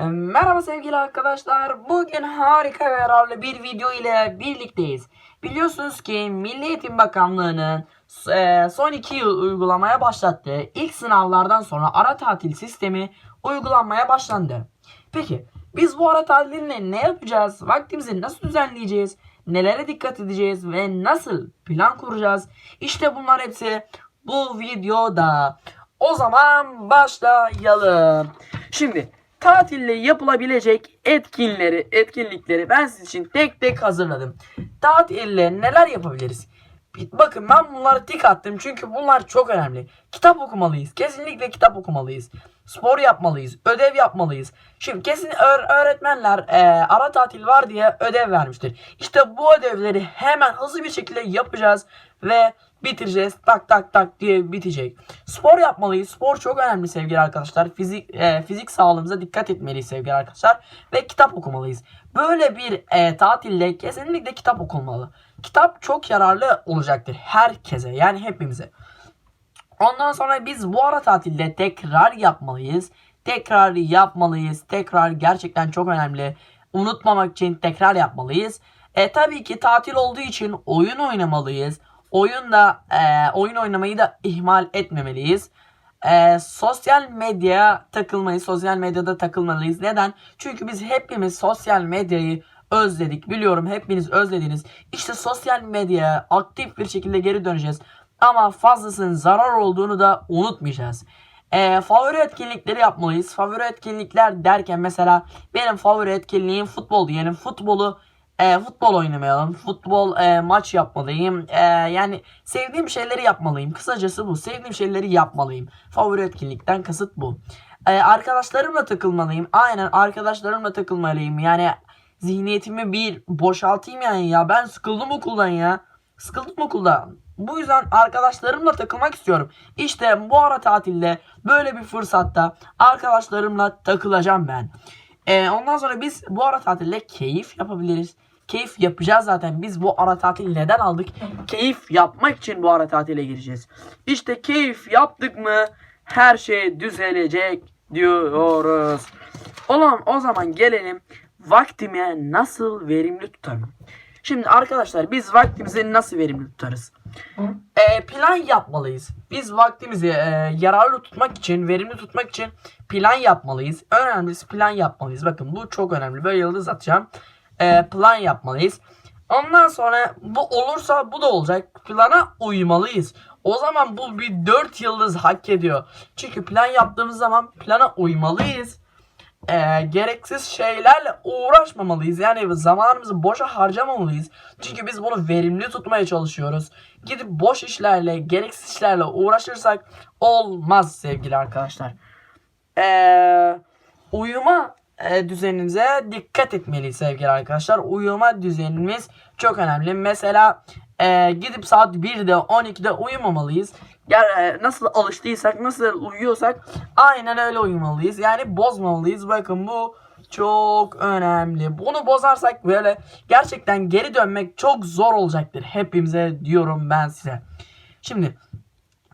E, Merhaba sevgili arkadaşlar. Bugün harika ve yararlı bir video ile birlikteyiz. Biliyorsunuz ki Milli Eğitim Bakanlığı'nın e, son 2 yıl uygulamaya başlattığı ilk sınavlardan sonra ara tatil sistemi uygulanmaya başlandı. Peki biz bu ara tatilinde ne yapacağız? Vaktimizi nasıl düzenleyeceğiz? Nelere dikkat edeceğiz ve nasıl plan kuracağız? İşte bunlar hepsi bu videoda. O zaman başlayalım. Şimdi tatille yapılabilecek etkinleri, etkinlikleri ben sizin için tek tek hazırladım. Tatille neler yapabiliriz? Bakın ben bunları tik attım çünkü bunlar çok önemli. Kitap okumalıyız. Kesinlikle kitap okumalıyız. Spor yapmalıyız. Ödev yapmalıyız. Şimdi kesin öğ- öğretmenler e, ara tatil var diye ödev vermiştir. İşte bu ödevleri hemen hızlı bir şekilde yapacağız ve bitireceğiz. Tak tak tak diye bitecek. Spor yapmalıyız. Spor çok önemli sevgili arkadaşlar. Fizik e, fizik sağlığımıza dikkat etmeliyiz sevgili arkadaşlar ve kitap okumalıyız. Böyle bir e, tatilde kesinlikle kitap okunmalı. Kitap çok yararlı olacaktır herkese yani hepimize. Ondan sonra biz bu ara tatilde tekrar yapmalıyız. Tekrar yapmalıyız. Tekrar gerçekten çok önemli. Unutmamak için tekrar yapmalıyız. E tabii ki tatil olduğu için oyun oynamalıyız. Oyunda e, oyun oynamayı da ihmal etmemeliyiz. E, sosyal medyaya takılmayı, sosyal medyada takılmalıyız. Neden? Çünkü biz hepimiz sosyal medyayı özledik. Biliyorum hepiniz özlediniz. İşte sosyal medyaya aktif bir şekilde geri döneceğiz. Ama fazlasının zarar olduğunu da unutmayacağız. Ee, favori etkinlikleri yapmalıyız. Favori etkinlikler derken mesela benim favori etkinliğim futbol diyelim. Futbolu e, futbol oynamayalım. Futbol e, maç yapmalıyım. E, yani sevdiğim şeyleri yapmalıyım. Kısacası bu. Sevdiğim şeyleri yapmalıyım. Favori etkinlikten kasıt bu. E, arkadaşlarımla takılmalıyım. Aynen arkadaşlarımla takılmalıyım. Yani zihniyetimi bir boşaltayım yani ya. Ben sıkıldım okuldan ya. Sıkıldım okuldan. Bu yüzden arkadaşlarımla takılmak istiyorum. İşte bu ara tatilde böyle bir fırsatta arkadaşlarımla takılacağım ben. Ee, ondan sonra biz bu ara tatilde keyif yapabiliriz. Keyif yapacağız zaten. Biz bu ara tatili neden aldık? Keyif yapmak için bu ara tatile gireceğiz. İşte keyif yaptık mı her şey düzelecek diyoruz. Oğlum o zaman gelelim vaktimi nasıl verimli tutarım. Şimdi arkadaşlar biz vaktimizi nasıl verimli tutarız? Ee, plan yapmalıyız. Biz vaktimizi e, yararlı tutmak için, verimli tutmak için plan yapmalıyız. Önemlisi plan yapmalıyız. Bakın bu çok önemli. Böyle yıldız atacağım. Ee, plan yapmalıyız. Ondan sonra bu olursa bu da olacak. Plana uymalıyız. O zaman bu bir 4 yıldız hak ediyor. Çünkü plan yaptığımız zaman plana uymalıyız e, gereksiz şeylerle uğraşmamalıyız. Yani zamanımızı boşa harcamamalıyız. Çünkü biz bunu verimli tutmaya çalışıyoruz. Gidip boş işlerle, gereksiz işlerle uğraşırsak olmaz sevgili arkadaşlar. E, uyuma e, düzenimize dikkat etmeliyiz sevgili arkadaşlar. Uyuma düzenimiz çok önemli. Mesela e, gidip saat 1'de 12'de uyumamalıyız. Yani e, nasıl alıştıysak, nasıl uyuyorsak aynen öyle uyumalıyız. Yani bozmamalıyız. Bakın bu çok önemli. Bunu bozarsak böyle gerçekten geri dönmek çok zor olacaktır. Hepimize diyorum ben size. Şimdi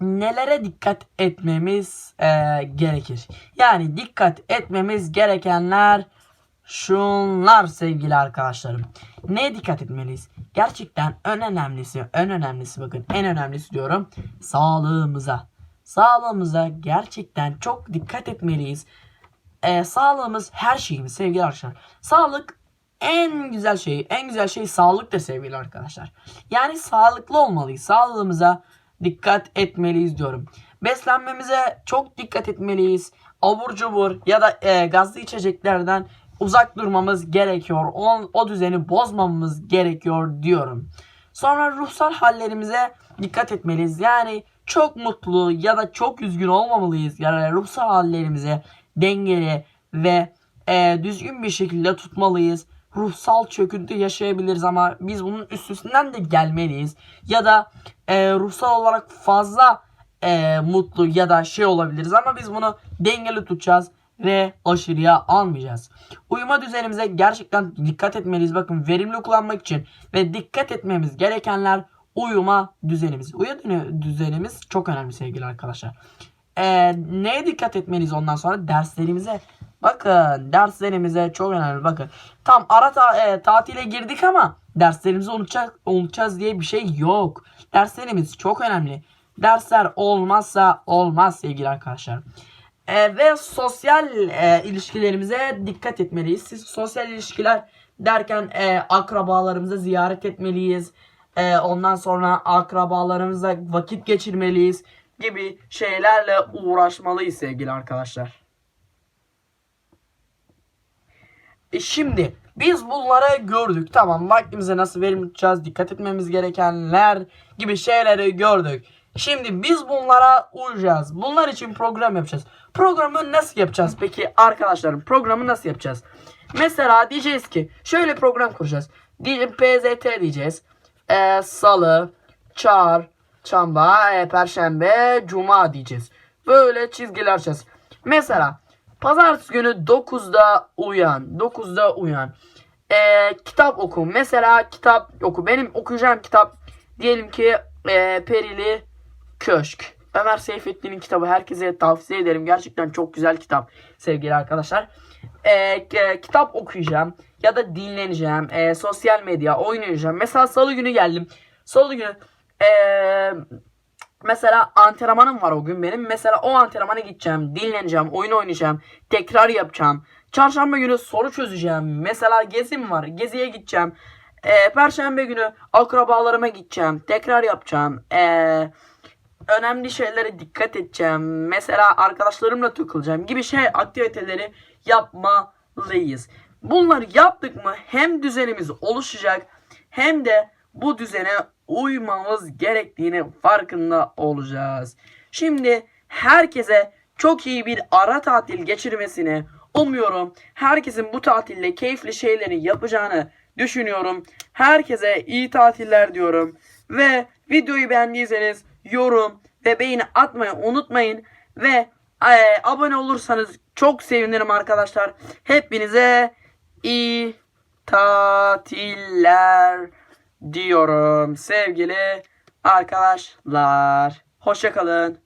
nelere dikkat etmemiz e, gerekir? Yani dikkat etmemiz gerekenler şunlar sevgili arkadaşlarım. Neye dikkat etmeliyiz? Gerçekten en önemlisi, en önemlisi bakın en önemlisi diyorum sağlığımıza. Sağlığımıza gerçekten çok dikkat etmeliyiz. E, sağlığımız her şeyimiz sevgili arkadaşlar. Sağlık en güzel şey, en güzel şey sağlıktır sevgili arkadaşlar. Yani sağlıklı olmalıyız. Sağlığımıza dikkat etmeliyiz diyorum. Beslenmemize çok dikkat etmeliyiz. Abur cubur ya da e, gazlı içeceklerden uzak durmamız gerekiyor. O, o düzeni bozmamamız gerekiyor diyorum. Sonra ruhsal hallerimize dikkat etmeliyiz. Yani çok mutlu ya da çok üzgün olmamalıyız. Yani ruhsal hallerimize dengeli ve e, düzgün bir şekilde tutmalıyız. Ruhsal çöküntü yaşayabiliriz ama biz bunun üstesinden de gelmeliyiz. Ya da e, ruhsal olarak fazla e, mutlu ya da şey olabiliriz ama biz bunu dengeli tutacağız ve aşırıya almayacağız. Uyuma düzenimize gerçekten dikkat etmeliyiz. Bakın verimli kullanmak için ve dikkat etmemiz gerekenler uyuma düzenimiz. Uyuma düzenimiz çok önemli sevgili arkadaşlar. Ee, neye dikkat etmeliyiz ondan sonra? Derslerimize Bakın derslerimize çok önemli bakın. Tam ara ta- e, tatile girdik ama derslerimizi unutacak, unutacağız diye bir şey yok. Derslerimiz çok önemli. Dersler olmazsa olmaz sevgili arkadaşlar. E, ve sosyal e, ilişkilerimize dikkat etmeliyiz. Siz sosyal ilişkiler derken e, akrabalarımızı ziyaret etmeliyiz. E, ondan sonra akrabalarımızla vakit geçirmeliyiz gibi şeylerle uğraşmalıyız sevgili arkadaşlar. E şimdi biz bunları gördük. Tamam vaktimize nasıl verim tutacağız, dikkat etmemiz gerekenler gibi şeyleri gördük. Şimdi biz bunlara uyacağız. Bunlar için program yapacağız. Programı nasıl yapacağız peki arkadaşlarım? Programı nasıl yapacağız? Mesela diyeceğiz ki şöyle program kuracağız. PZT diyeceğiz. Ee, Salı, Çar, Çamba, e, Perşembe, Cuma diyeceğiz. Böyle çizgiler açacağız. Mesela Pazartesi günü 9'da uyan. 9'da uyan. Ee, kitap oku. Mesela kitap oku. Benim okuyacağım kitap diyelim ki ee, Perili Köşk. Ömer Seyfettin'in kitabı herkese tavsiye ederim. Gerçekten çok güzel kitap sevgili arkadaşlar. Ee, k- kitap okuyacağım ya da dinleneceğim. Ee, sosyal medya oynayacağım. Mesela salı günü geldim. Salı günü ee, Mesela antrenmanım var o gün benim. Mesela o antrenmana gideceğim, dinleneceğim, oyun oynayacağım, tekrar yapacağım. Çarşamba günü soru çözeceğim. Mesela gezim var, geziye gideceğim. Ee, Perşembe günü akrabalarıma gideceğim, tekrar yapacağım. Ee, önemli şeylere dikkat edeceğim. Mesela arkadaşlarımla takılacağım gibi şey aktiviteleri yapmalıyız. Bunları yaptık mı hem düzenimiz oluşacak hem de bu düzene uymamız gerektiğini farkında olacağız. Şimdi herkese çok iyi bir ara tatil geçirmesini umuyorum. Herkesin bu tatilde keyifli şeyleri yapacağını düşünüyorum. Herkese iyi tatiller diyorum. Ve videoyu beğendiyseniz yorum ve beğeni atmayı unutmayın. Ve e, abone olursanız çok sevinirim arkadaşlar. Hepinize iyi tatiller diyorum sevgili arkadaşlar. Hoşçakalın.